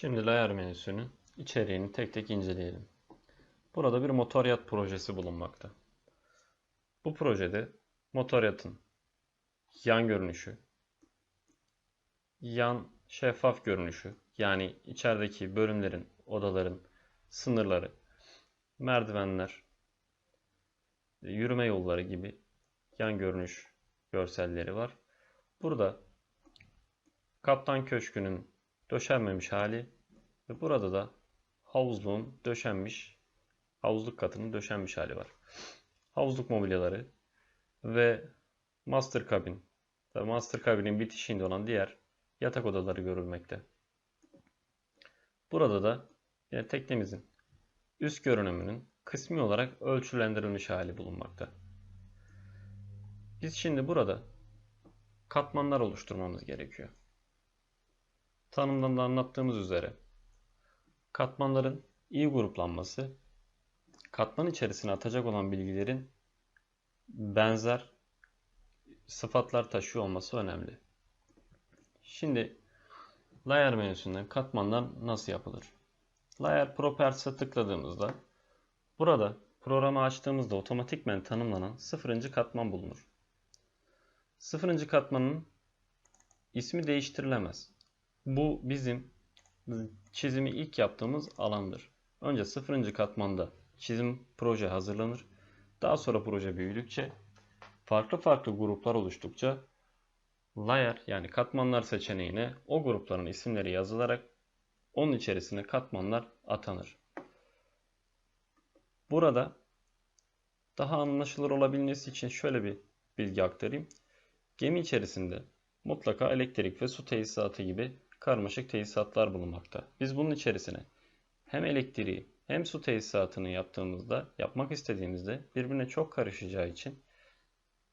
Şimdi layer menüsünün içeriğini tek tek inceleyelim. Burada bir motoryat projesi bulunmakta. Bu projede motoryatın yan görünüşü, yan şeffaf görünüşü yani içerideki bölümlerin, odaların sınırları, merdivenler, yürüme yolları gibi yan görünüş görselleri var. Burada Kaptan Köşkü'nün döşenmemiş hali ve burada da havuzluğun döşenmiş, havuzluk katının döşenmiş hali var. Havuzluk mobilyaları ve master kabin ve master kabinin bitişiğinde olan diğer yatak odaları görülmekte. Burada da yine teknemizin üst görünümünün kısmi olarak ölçülendirilmiş hali bulunmakta. Biz şimdi burada katmanlar oluşturmamız gerekiyor. Tanımdan da anlattığımız üzere katmanların iyi gruplanması, katman içerisine atacak olan bilgilerin benzer sıfatlar taşıyor olması önemli. Şimdi Layer menüsünden katmanlar nasıl yapılır? Layer Properties'e tıkladığımızda burada programı açtığımızda otomatikmen tanımlanan sıfırıncı katman bulunur. Sıfırıncı katmanın ismi değiştirilemez. Bu bizim çizimi ilk yaptığımız alandır. Önce sıfırıncı katmanda çizim proje hazırlanır. Daha sonra proje büyüdükçe farklı farklı gruplar oluştukça layer yani katmanlar seçeneğine o grupların isimleri yazılarak onun içerisine katmanlar atanır. Burada daha anlaşılır olabilmesi için şöyle bir bilgi aktarayım. Gemi içerisinde mutlaka elektrik ve su tesisatı gibi karmaşık tesisatlar bulunmakta. Biz bunun içerisine hem elektriği hem su tesisatını yaptığımızda, yapmak istediğimizde birbirine çok karışacağı için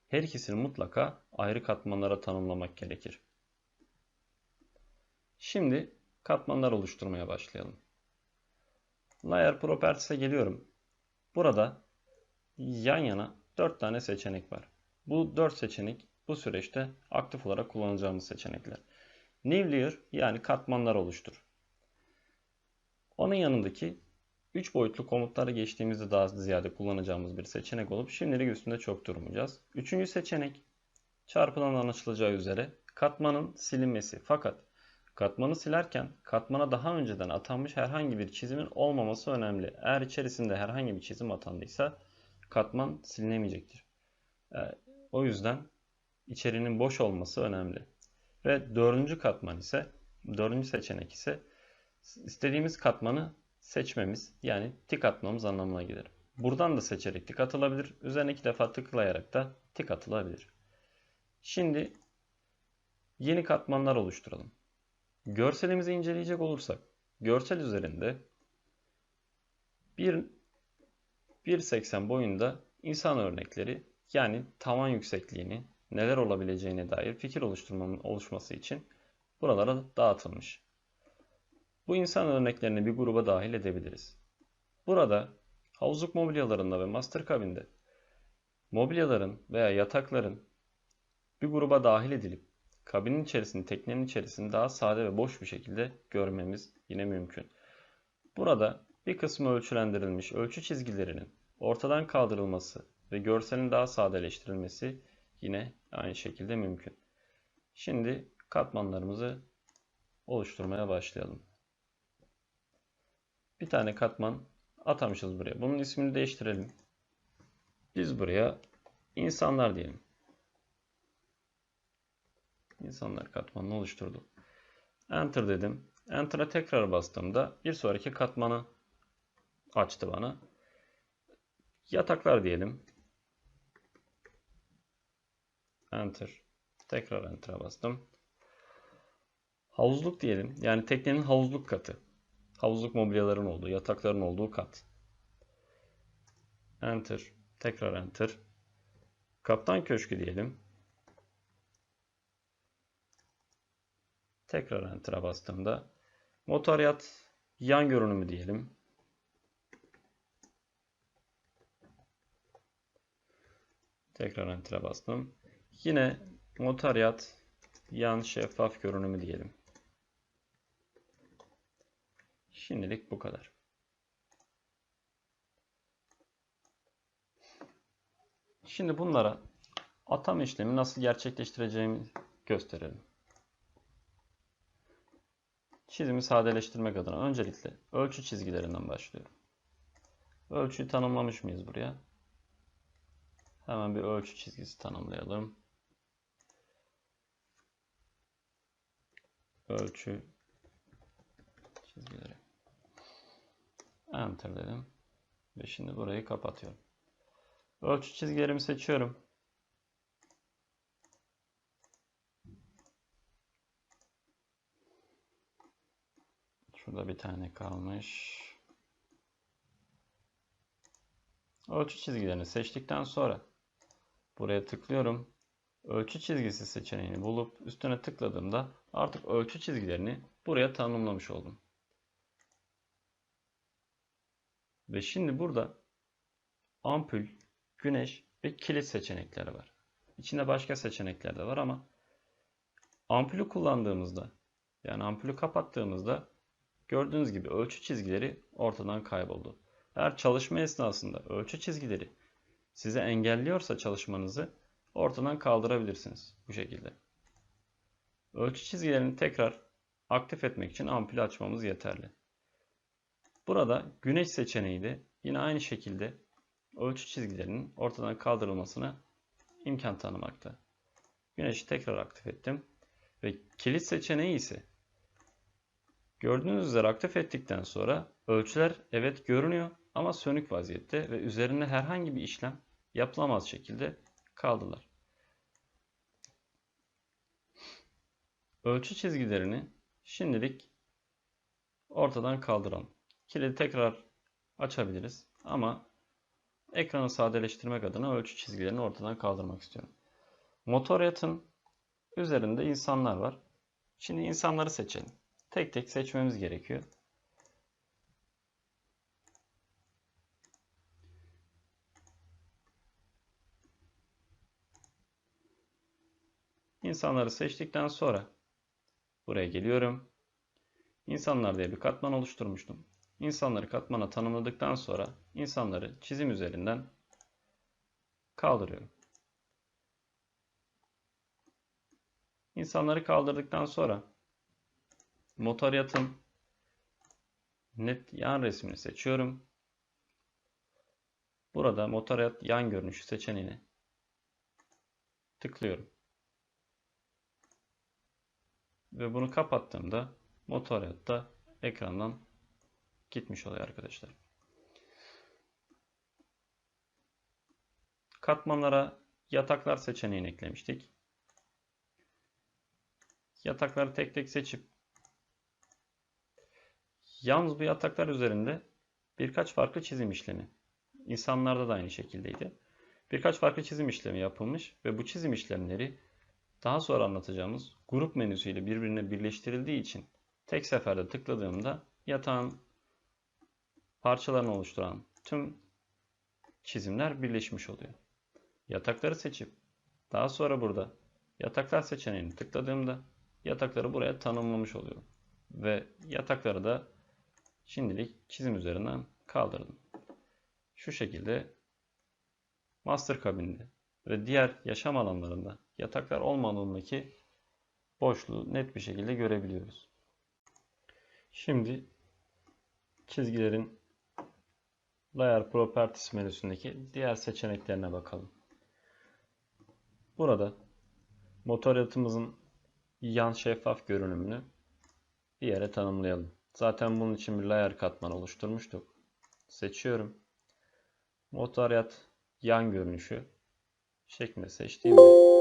her ikisini mutlaka ayrı katmanlara tanımlamak gerekir. Şimdi katmanlar oluşturmaya başlayalım. Layer Properties'e geliyorum. Burada yan yana 4 tane seçenek var. Bu 4 seçenek bu süreçte aktif olarak kullanacağımız seçenekler. New Layer yani katmanlar oluştur. Onun yanındaki 3 boyutlu komutlara geçtiğimizde daha ziyade kullanacağımız bir seçenek olup şimdilik üstünde çok durmayacağız. Üçüncü seçenek çarpılan anlaşılacağı üzere katmanın silinmesi. Fakat katmanı silerken katmana daha önceden atanmış herhangi bir çizimin olmaması önemli. Eğer içerisinde herhangi bir çizim atandıysa katman silinemeyecektir. Ee, o yüzden içerinin boş olması önemli. Ve dördüncü katman ise, dördüncü seçenek ise istediğimiz katmanı seçmemiz yani tik atmamız anlamına gelir. Buradan da seçerek tik atılabilir. Üzerine iki defa tıklayarak da tik atılabilir. Şimdi yeni katmanlar oluşturalım. Görselimizi inceleyecek olursak görsel üzerinde 1.80 boyunda insan örnekleri yani tavan yüksekliğini neler olabileceğine dair fikir oluşturmanın oluşması için buralara dağıtılmış. Bu insan örneklerini bir gruba dahil edebiliriz. Burada havuzluk mobilyalarında ve master kabinde mobilyaların veya yatakların bir gruba dahil edilip kabinin içerisini, teknenin içerisini daha sade ve boş bir şekilde görmemiz yine mümkün. Burada bir kısmı ölçülendirilmiş ölçü çizgilerinin ortadan kaldırılması ve görselin daha sadeleştirilmesi yine aynı şekilde mümkün. Şimdi katmanlarımızı oluşturmaya başlayalım. Bir tane katman atamışız buraya. Bunun ismini değiştirelim. Biz buraya insanlar diyelim. İnsanlar katmanını oluşturduk. Enter dedim. Enter'a tekrar bastığımda bir sonraki katmanı açtı bana. Yataklar diyelim. Enter. Tekrar Enter'a bastım. Havuzluk diyelim. Yani teknenin havuzluk katı. Havuzluk mobilyaların olduğu, yatakların olduğu kat. Enter. Tekrar Enter. Kaptan köşkü diyelim. Tekrar Enter'a bastığımda motoryat yan görünümü diyelim. Tekrar Enter'a bastım. Yine motoryat yan şeffaf görünümü diyelim. Şimdilik bu kadar. Şimdi bunlara atama işlemi nasıl gerçekleştireceğimi gösterelim. Çizimi sadeleştirmek adına öncelikle ölçü çizgilerinden başlıyorum. Ölçüyü tanımlamış mıyız buraya? Hemen bir ölçü çizgisi tanımlayalım. Ölçü çizgileri. Enter dedim. Ve şimdi burayı kapatıyorum. Ölçü çizgilerimi seçiyorum. Şurada bir tane kalmış. Ölçü çizgilerini seçtikten sonra buraya tıklıyorum. Ölçü çizgisi seçeneğini bulup üstüne tıkladığımda artık ölçü çizgilerini buraya tanımlamış oldum. Ve şimdi burada ampul, güneş ve kilit seçenekleri var. İçinde başka seçenekler de var ama ampulü kullandığımızda yani ampulü kapattığımızda gördüğünüz gibi ölçü çizgileri ortadan kayboldu. Eğer çalışma esnasında ölçü çizgileri size engelliyorsa çalışmanızı ortadan kaldırabilirsiniz bu şekilde. Ölçü çizgilerini tekrar aktif etmek için ampulü açmamız yeterli. Burada güneş seçeneği de yine aynı şekilde ölçü çizgilerinin ortadan kaldırılmasına imkan tanımakta. Güneşi tekrar aktif ettim. Ve kilit seçeneği ise gördüğünüz üzere aktif ettikten sonra ölçüler evet görünüyor ama sönük vaziyette ve üzerinde herhangi bir işlem yapılamaz şekilde kaldılar. Ölçü çizgilerini şimdilik ortadan kaldıralım. Kilidi tekrar açabiliriz ama ekranı sadeleştirmek adına ölçü çizgilerini ortadan kaldırmak istiyorum. Motor yatın üzerinde insanlar var. Şimdi insanları seçelim. Tek tek seçmemiz gerekiyor. İnsanları seçtikten sonra buraya geliyorum. İnsanlar diye bir katman oluşturmuştum. İnsanları katmana tanımladıktan sonra insanları çizim üzerinden kaldırıyorum. İnsanları kaldırdıktan sonra motoryatın net yan resmini seçiyorum. Burada motoryat yan görünüşü seçeneğini tıklıyorum. Ve bunu kapattığımda motoryat da ekrandan gitmiş oluyor arkadaşlar. Katmanlara yataklar seçeneğini eklemiştik. Yatakları tek tek seçip yalnız bu yataklar üzerinde birkaç farklı çizim işlemi. İnsanlarda da aynı şekildeydi. Birkaç farklı çizim işlemi yapılmış ve bu çizim işlemleri daha sonra anlatacağımız grup menüsüyle birbirine birleştirildiği için tek seferde tıkladığımda yatağın parçalarını oluşturan tüm çizimler birleşmiş oluyor. Yatakları seçip daha sonra burada yataklar seçeneğini tıkladığımda yatakları buraya tanımlamış oluyorum. Ve yatakları da şimdilik çizim üzerinden kaldırdım. Şu şekilde master kabinde ve diğer yaşam alanlarında yataklar olmadığındaki boşluğu net bir şekilde görebiliyoruz. Şimdi çizgilerin Layer Properties menüsündeki diğer seçeneklerine bakalım. Burada motor yatımızın yan şeffaf görünümünü bir yere tanımlayalım. Zaten bunun için bir layer katmanı oluşturmuştuk. Seçiyorum. Motor yat yan görünüşü şeklinde seçtiğimde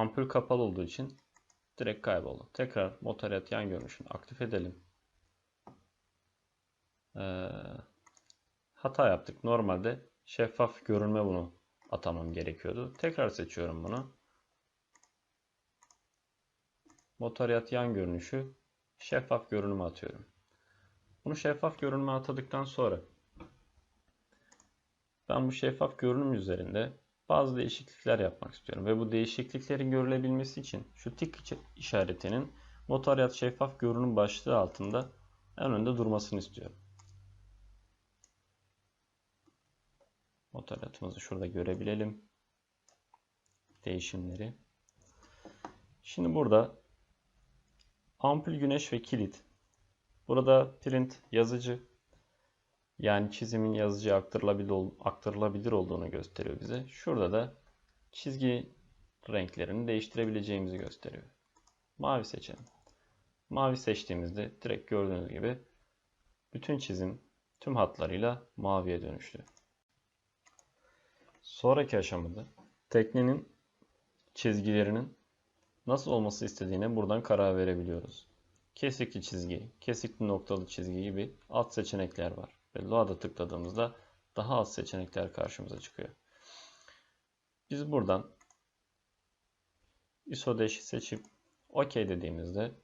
ampul kapalı olduğu için direkt kayboldu. Tekrar motor yat yan görünüşünü aktif edelim. Ee, hata yaptık. Normalde şeffaf görünme bunu atamam gerekiyordu. Tekrar seçiyorum bunu. Motoryat yan görünüşü şeffaf görünüme atıyorum. Bunu şeffaf görünüme atadıktan sonra ben bu şeffaf görünüm üzerinde bazı değişiklikler yapmak istiyorum. Ve bu değişikliklerin görülebilmesi için şu tik işaretinin motoryat şeffaf görünüm başlığı altında en önde durmasını istiyorum. Motor atımızı şurada görebilelim. Değişimleri. Şimdi burada ampul güneş ve kilit. Burada print yazıcı yani çizimin yazıcıya aktarılabilir, aktarılabilir olduğunu gösteriyor bize. Şurada da çizgi renklerini değiştirebileceğimizi gösteriyor. Mavi seçelim. Mavi seçtiğimizde direkt gördüğünüz gibi bütün çizim tüm hatlarıyla maviye dönüştü. Sonraki aşamada teknenin çizgilerinin nasıl olması istediğine buradan karar verebiliyoruz. Kesikli çizgi, kesikli noktalı çizgi gibi alt seçenekler var. Ve Load'a tıkladığımızda daha az seçenekler karşımıza çıkıyor. Biz buradan ISO seçip OK dediğimizde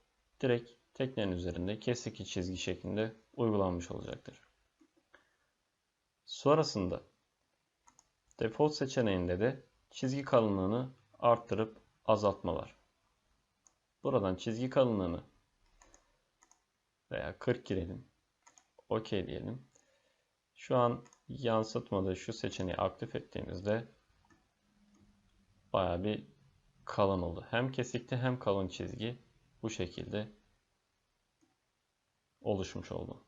direkt teknenin üzerinde kesikli çizgi şeklinde uygulanmış olacaktır. Sonrasında default seçeneğinde de çizgi kalınlığını arttırıp azaltma var. Buradan çizgi kalınlığını veya 40 girelim. OK diyelim. Şu an yansıtmada şu seçeneği aktif ettiğimizde baya bir kalın oldu. Hem kesikli hem kalın çizgi bu şekilde oluşmuş oldu.